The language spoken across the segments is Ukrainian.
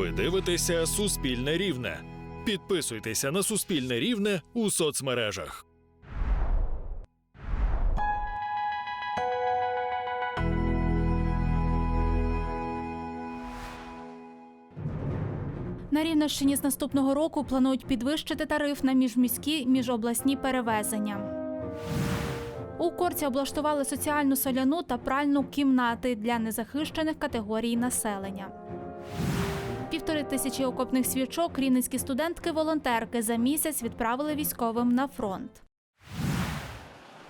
Ви дивитеся Суспільне Рівне. Підписуйтеся на Суспільне Рівне у соцмережах. На Рівненщині з наступного року планують підвищити тариф на міжміські міжобласні перевезення. У Корці облаштували соціальну соляну та пральну кімнати для незахищених категорій населення. Півтори тисячі окопних свічок рівненські студентки-волонтерки за місяць відправили військовим на фронт.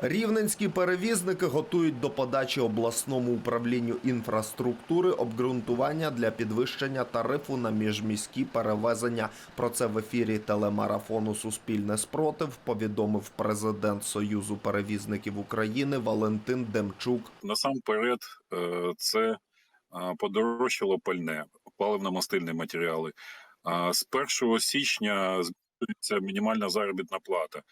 Рівненські перевізники готують до подачі обласному управлінню інфраструктури обґрунтування для підвищення тарифу на міжміські перевезення. Про це в ефірі телемарафону Суспільне спротив повідомив президент Союзу перевізників України Валентин Демчук. Насамперед, е, це е, подорожчало пальне, паливно-мастильні матеріали. З 1 січня збільшується мінімальна заробітна плата.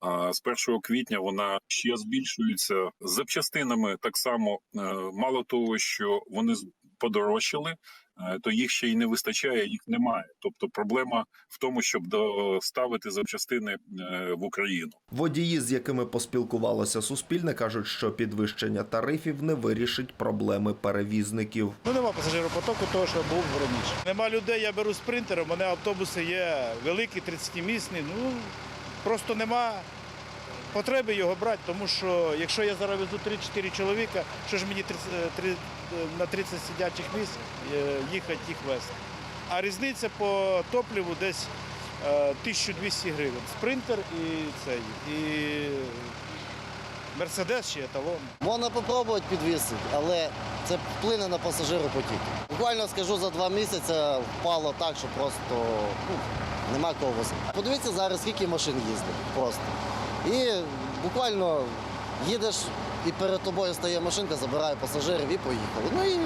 А з 1 квітня вона ще збільшується запчастинами. Так само е, мало того, що вони подорожчали, е, то їх ще й не вистачає, їх немає. Тобто проблема в тому, щоб доставити запчастини е, в Україну. Водії, з якими поспілкувалося Суспільне, кажуть, що підвищення тарифів не вирішить проблеми перевізників. Ну нема пасажиропотоку того, що був раніше. Нема людей, я беру спринтер, у мене автобуси є великі, 30-місні. Ну просто нема потреби його брати, тому що якщо я зараз везу 3-4 чоловіка, що ж мені 30, е, е, на 30 сидячих місць е, їхати їх вести. А різниця по топливу десь е, 1200 гривень. Спринтер і цей, і Мерседес чи еталон. Можна попробувати підвісити, але це вплине на пасажиропотік. Буквально скажу, за два місяці впало так, що просто ну, нема кого возити. Подивіться зараз, скільки машин їздить просто. І буквально їдеш і перед тобою стає машинка, забирає пасажирів і поїхали. Ну і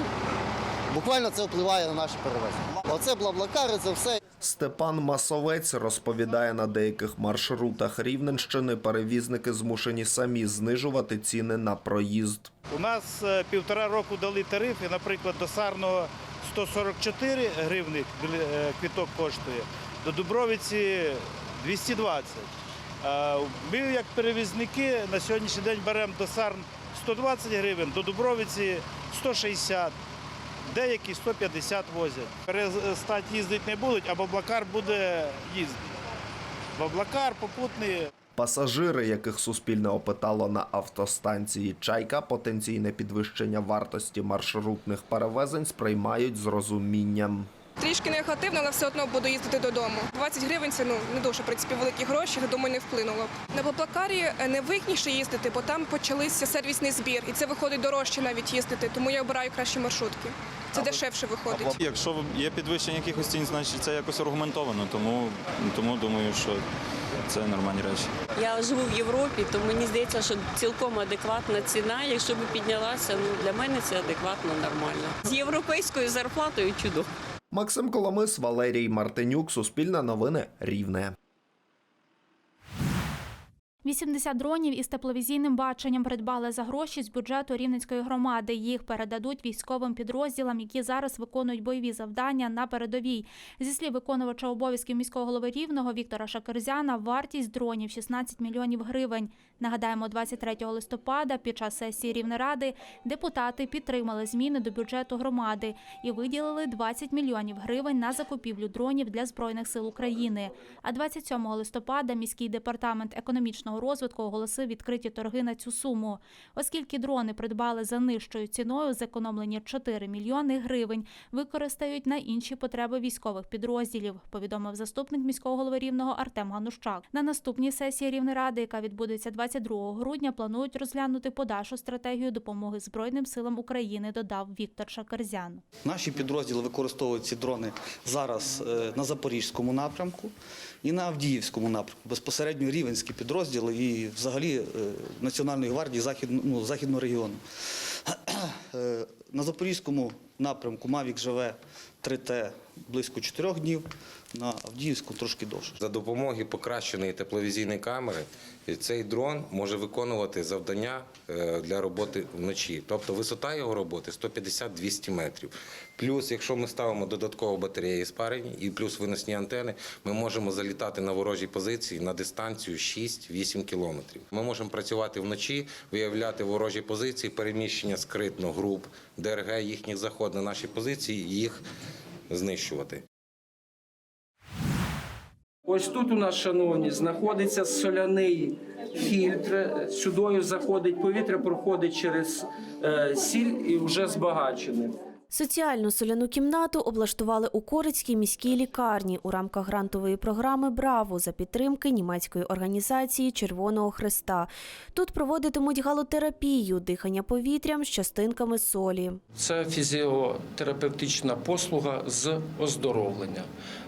буквально це впливає на наші перевезення. Оце блаблакари, це все. Степан Масовець розповідає, на деяких маршрутах Рівненщини перевізники змушені самі знижувати ціни на проїзд. У нас е, півтора року дали тариф, і, наприклад, до Сарного 144 гривни біле- е, квіток коштує, до Дубровиці 220. Е, Ми, як перевізники, на сьогоднішній день беремо до Сарн 120 гривень, до Дубровиці 160, деякі 150 возять. Перестать їздити не будуть, а Баблакар буде їздити. Баблакар, попутний. Пасажири, яких Суспільне опитало на автостанції Чайка, потенційне підвищення вартості маршрутних перевезень сприймають з розумінням. Трішки негативно, але все одно буду їздити додому. 20 гривень це ну не дуже в принципі великі гроші. Думаю, не вплинуло. На Баблакарі е, не вигідніше їздити, бо там почалися сервісний збір, і це виходить дорожче навіть їздити. Тому я обираю кращі маршрутки. Це дешевше виходить. Якщо є підвищення якихось цін, значить це якось аргументовано, тому, тому думаю, що це нормальні речі. Я живу в Європі, то мені здається, що цілком адекватна ціна. Якщо б піднялася, ну для мене це адекватно нормально. З європейською зарплатою чудово. Максим Коломис, Валерій Мартинюк, Суспільне новини Рівне. 80 дронів із тепловізійним баченням придбали за гроші з бюджету Рівненської громади. Їх передадуть військовим підрозділам, які зараз виконують бойові завдання на передовій. Зі слів виконувача обов'язків міського голови Рівного Віктора Шакерзяна, вартість дронів 16 мільйонів гривень. Нагадаємо, 23 листопада під час сесії Рівнеради депутати підтримали зміни до бюджету громади і виділили 20 мільйонів гривень на закупівлю дронів для збройних сил України. А 27 листопада міський департамент економічного розвитку оголосив відкриті торги на цю суму. Оскільки дрони придбали за нижчою ціною, зекономлені 4 мільйони гривень використають на інші потреби військових підрозділів. Повідомив заступник міського голови рівного Артем Ганущак. На наступній сесії Рівнеради, яка відбудеться 22 грудня, планують розглянути подальшу стратегію допомоги Збройним силам України. Додав Віктор Шакерзян. Наші підрозділи використовують ці дрони зараз е, на Запорізькому напрямку і на Авдіївському напрямку. Безпосередньо рівенські підрозділи і взагалі е, Національної гвардії західного ну, Західного регіону. Е, На Запорізькому напрямку Мавік живе 3Т близько 4 днів, на Авдіївську трошки довше. За допомогою покращеної тепловізійної камери цей дрон може виконувати завдання е, для роботи вночі. Тобто висота його роботи 150-200 метрів. Плюс, якщо ми ставимо додатково батареї спарені і плюс виносні антени, ми можемо залітати на ворожі позиції на дистанцію 6-8 кілометрів. Ми можемо працювати вночі, виявляти ворожі позиції, переміщення скритно груп, ДРГ, їхніх заход на наші позиції і їх знищувати. Ось тут у нас, шановні, знаходиться соляний фільтр. Сюдою заходить повітря, проходить через е, сіль і вже збагачене. Соціальну соляну кімнату облаштували у Корицькій міській лікарні у рамках грантової програми Браво за підтримки німецької організації Червоного Хреста. Тут проводитимуть галотерапію, дихання повітрям з частинками солі. Це фізіотерапевтична послуга з оздоровлення.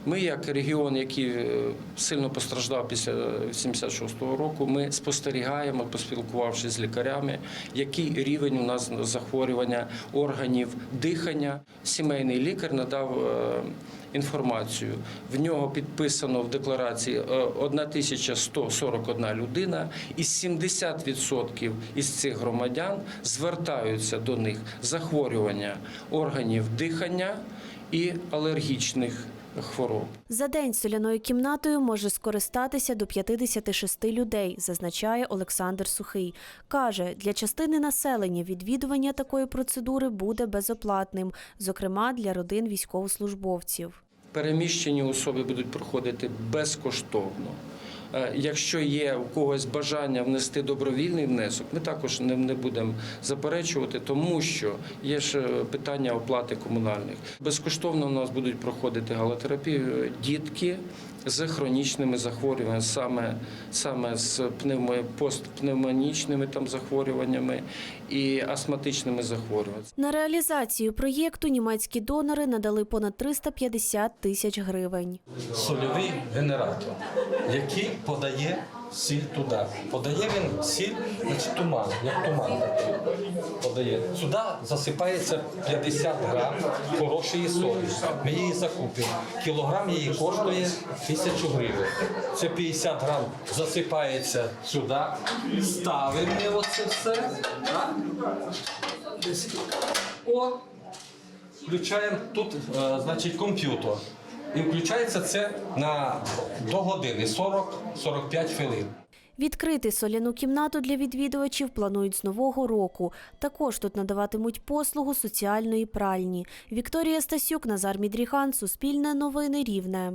Ми, як регіон, який е, сильно постраждав після 76-го року, ми спостерігаємо, поспілкувавшись з лікарями, який рівень у нас захворювання органів дихання. Сімейний лікар надав е, інформацію. В нього підписано в декларації е, 1141 людина, і 70% із цих громадян звертаються до них захворювання органів дихання і алергічних хвороб. За день соляною кімнатою може скористатися до 56 людей, зазначає Олександр Сухий. Каже, для частини населення відвідування такої процедури буде безоплатним, зокрема для родин військовослужбовців. Переміщені особи будуть проходити безкоштовно. Е, Якщо є у когось бажання внести добровільний внесок, ми також не, будемо заперечувати, тому що є ж е, питання оплати комунальних. Безкоштовно у нас будуть проходити галотерапію дітки з хронічними захворюваннями, саме, саме з пневмо, постпневмонічними там захворюваннями і астматичними захворюваннями. На реалізацію проєкту німецькі донори надали понад 350 тисяч гривень. сольовий генератор, який подає сіль туди. Подає він сіль, значить туман, як туман такий подає. Сюди засипається 50 грам хорошої солі. Ми її закупимо. Кілограм її коштує тисячу гривень. Це 50 грам засипається сюди, ставимо ми оце все. так? О, включаємо тут, е, значить, комп'ютер. І включається це на до години 40-45 хвилин. Відкрити соляну кімнату для відвідувачів планують з нового року. Також тут надаватимуть послугу соціальної пральні. Вікторія Стасюк, Назар Мідріхан, Суспільне новини Рівне.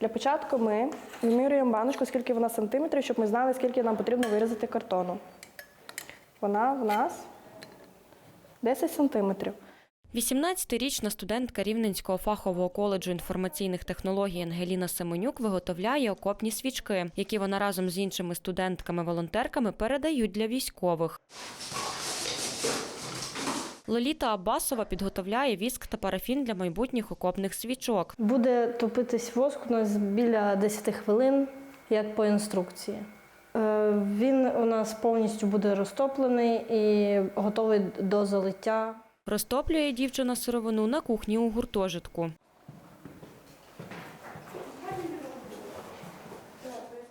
Для початку ми вимірюємо баночку, скільки вона сантиметрів, щоб ми знали, скільки нам потрібно вирізати картону. Вона в нас 10 сантиметрів. 18-річна студентка Рівненського фахового коледжу інформаційних технологій Ангеліна Семенюк виготовляє окопні свічки, які вона разом з іншими студентками-волонтерками передають для військових. Лоліта Абасова підготовляє віск та парафін для майбутніх окопних свічок. Буде топитись воск у нас біля 10 хвилин, як по інструкції. Е, Він у нас повністю буде розтоплений і готовий до залиття. Розтоплює дівчина сировину на кухні у гуртожитку.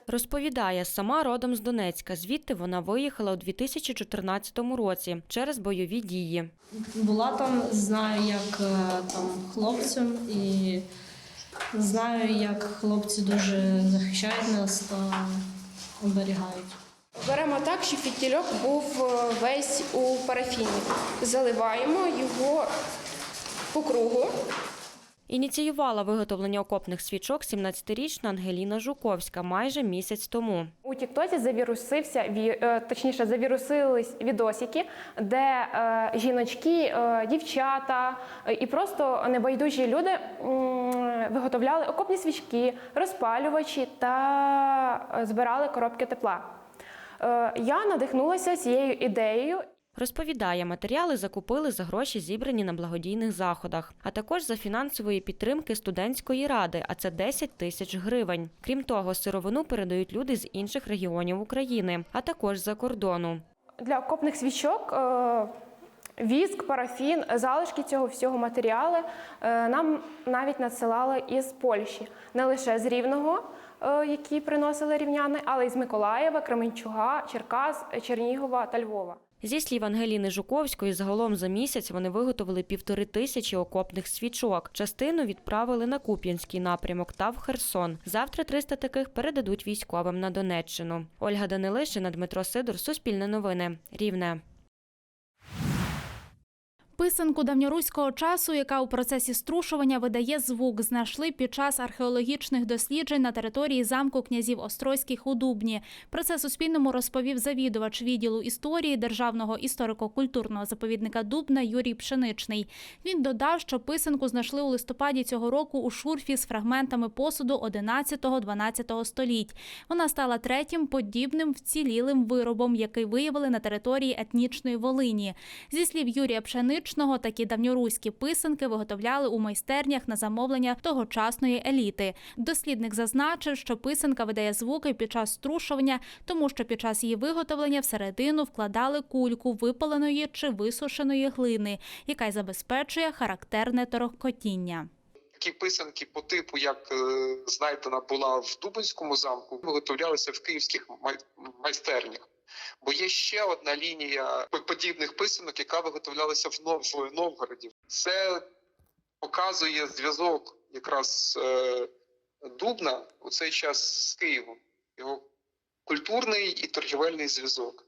Розповідає, сама родом з Донецька. Звідти вона виїхала у 2014 році через бойові дії. Була там, знаю, як е, там хлопцям, і знаю, як хлопці дуже захищають нас та оберігають. Беремо так, щоб фітільок був е, весь у парафіні. Заливаємо його по кругу. Ініціювала виготовлення окопних свічок 17-річна Ангеліна Жуковська майже місяць тому. У Тіктоці завірусився, ві- е, точніше, завірусились відосики, де е, жіночки, е, дівчата е, і просто небайдужі люди виготовляли окопні свічки, розпалювачі та збирали коробки тепла. Е, Я надихнулася цією ідеєю Розповідає, матеріали закупили за гроші, зібрані на благодійних заходах, а також за фінансової підтримки студентської ради, а це 10 тисяч гривень. Крім того, сировину передають люди з інших регіонів України, а також за кордону. для окопних свічок. е, Віск, парафін, залишки цього всього матеріалу е, нам навіть надсилали із Польщі, не лише з Рівного, які приносили рівняни, але й з Миколаєва, Кременчуга, Черкас, Чернігова та Львова. Зі слів Ангеліни Жуковської, загалом за місяць вони виготовили півтори тисячі окопних свічок. Частину відправили на Куп'янський напрямок та в Херсон. Завтра 300 таких передадуть військовим на Донеччину. Ольга Данилишина, Дмитро Сидор, Суспільне новини, Рівне. Писанку давньоруського часу, яка у процесі струшування видає звук, знайшли під час археологічних досліджень на території замку князів Острозьких у Дубні. Про це Суспільному розповів завідувач відділу історії Державного історико-культурного заповідника Дубна Юрій Пшеничний. Він додав, що писанку знайшли у листопаді цього року у шурфі з фрагментами посуду 11-12 століть. Вона стала третім подібним вцілілим виробом, який виявили на території етнічної Волині. Зі слів Юрія Пшеничного, такі давньоруські писанки виготовляли у майстернях на замовлення тогочасної еліти. Дослідник зазначив, що писанка видає звуки під час струшування, тому що під час її виготовлення всередину вкладали кульку випаленої чи висушеної глини, яка й забезпечує характерне торохкотіння. Такі писанки по типу, як е, знайдена була в Дубинському замку, виготовлялися в київських майстернях. Бо є ще одна лінія подібних писанок, яка виготовлялася в Нов- Новгороді. Це показує зв'язок якраз е, Дубна у цей час з Києвом, його культурний і торгівельний зв'язок.